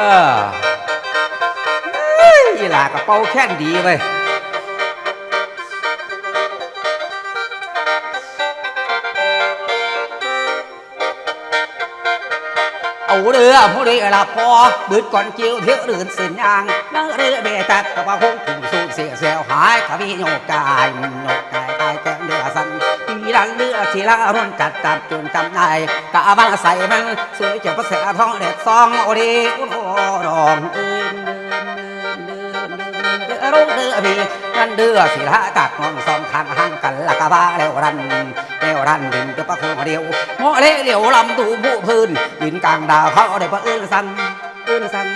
ออีหลากระเป๋าแค่นดีเว้ยเอาเรือผู้ใดละพอบืดก่อนเจียวเที่ยวเดินสินยางนั่งเรือเบตักกระบะคงถุงสูงเสียเสียวหายขบีโยกกายโยกกายตายแก้มเดือสัน ทีดังเรือทีละรุ่นจัดจับจนจำนายกะบังใส่มันสวยเจ้าพระเสทองเด็ดซองโอดีอุโรรองเดินเดินเดินเดินเดินเดินรุ่งเรือพีนั่นเดือสิละตักมองสองทางห่างกันละกะบ้าแล้วรันแล้วรันดินจะประคองเดียวโมเลเหลียวลำตูผู้พื้นดินกลางดาวเขาได้พระเอื้อสันตื่นสัน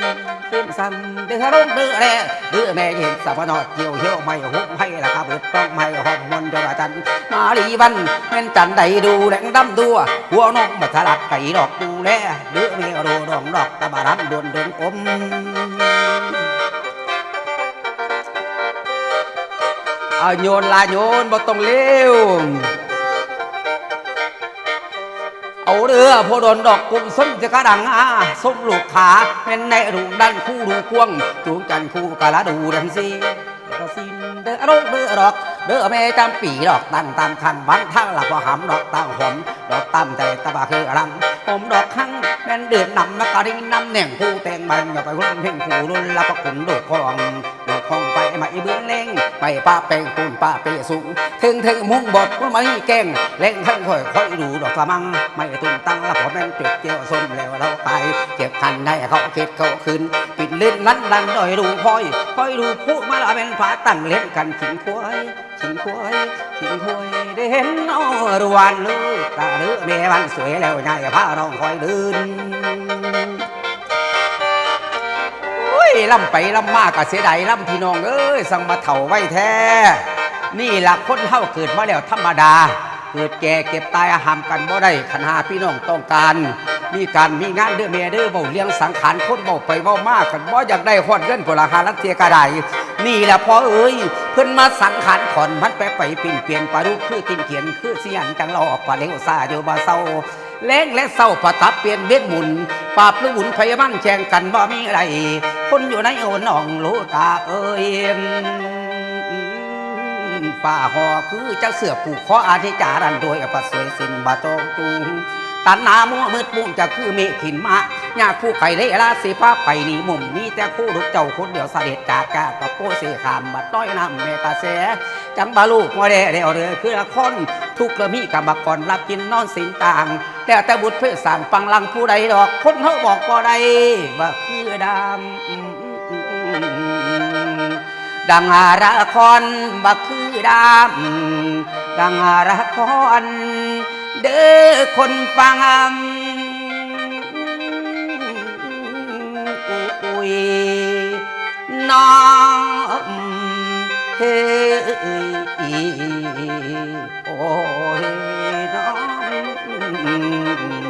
ตื่นสันเดือรุ่งเดือแร่เดือแม่เห็นสาวน้อยเกี่ยวเหี้ยวไม่หุบให้ละครับเบิดต้องไม่หอมมนต์จราจันมาลีวันแม่นจันใดดูแดงดำดัวหัวนกมาสลัดไก่ดอกดูแลเดือเมียโดดองดอกตะบารำดวนเดินอมเอาโยนลาโยนบ่ต้องเลี้ยว เอาเรือพอโดนดอกกุมส้มจะกระดังอาส้มลูกขาเป็นในรูดันคู่ดูควงจูงจันคู่กะละดูดันซีกระสินเด้อรกเด้อดอกเด้อแม่จำปีดอกตั้งตามคันบังทั้งหลับว่าหำดอกตั้งหอมดอกตั้มแต่ตะบาคือรังผมดอกข้งแม่นเดือดนำมากระดิ่งนำแหน่งผู้แต่งมันอย่าไปรุ่นเพ่งผู้รุ่นละประกุนดอกคอง กคองไปไม่เบื้องเล่งไปป้าแป้งปูนป้าเปสูงถึงถึงมุ่งบดว่าไม่แกล้งเล่งทั้งค่อยค่อยดูดอกกระมัง ไม่ตุนตั้งละพอแม่นจุดเจียวส้มแล้วเราไปเก็บคันได้เขาเก็ดเขาขึ้น ปิดเลิ้นลันลันดอยดูคอยคอยดูผู้มาละเป็นฝาตั้งเล่นกันขิงควายขิงควายขิงควายได้เห็นเอารวนเลยตาเรือแม่วันสวยแล้วใหญ่พาน้องคอยเดิน ยล่ำไปล่ำมากกะเสียดายล่ำพี่น้องเอ้ยสั่งมาเถ่าไว้แท้ นี่หลักคนเฮาเกิดมาแล้วธรรมดา เกิดแก่เก็บตายหามกันบ่ได้ขันหาพี่น้องต้องการ มีการมีงานเด้อเมียเด้อเบาเลี้ยงสังขารคนเบาไปเบามากกันบ่อยากได้ฮอดเงินกว่าราคาลักเทียกระไดนี่แหละพ่อเอ้ยเพิ่นมาสังขารขอนมันไปไปปิ่นเปลี่ยนปลาดุคือตินเขียนคือเสียนจังหลอกปลาเลี้ยวซาอยู่บ่เศร้าแรงและเศร้าประทับเปลี่ยนเวทมุนปราบลูกหุ่นพยามันแข่งกันบ่มีอะไร คนอยู่ในโอหนองโลกาเอ้ยฝ่าหอคือเจ้าเสือผูกคออาทิจารันโดยอปัสสวยสินบาตองจูงตันนามัวมืดปุ่งจะคือเมฆขินมาญาติผู้ไก่เลยราสีฟ้าไปนี่มุมนี้แต่คู่ลูกเจ้าคนเดียวเสด็จจากกาตะโพเสขามบัดต้อยน้ำเมตาเสจังบาลูกมาได้เดียวเรือคือละคน ทุกระมีกับบักก่อนรับกินนอนสินต่างแล้วแต่บุตรเพื่อสร้างฟังลังผู้ใดดอกคนเขาบอกก็ได้ว่าคือดำดังอาราคอนบักคือดำดังอาราคอนเด้อคนฟังอุ้ยน้อง โอ้ยน้อง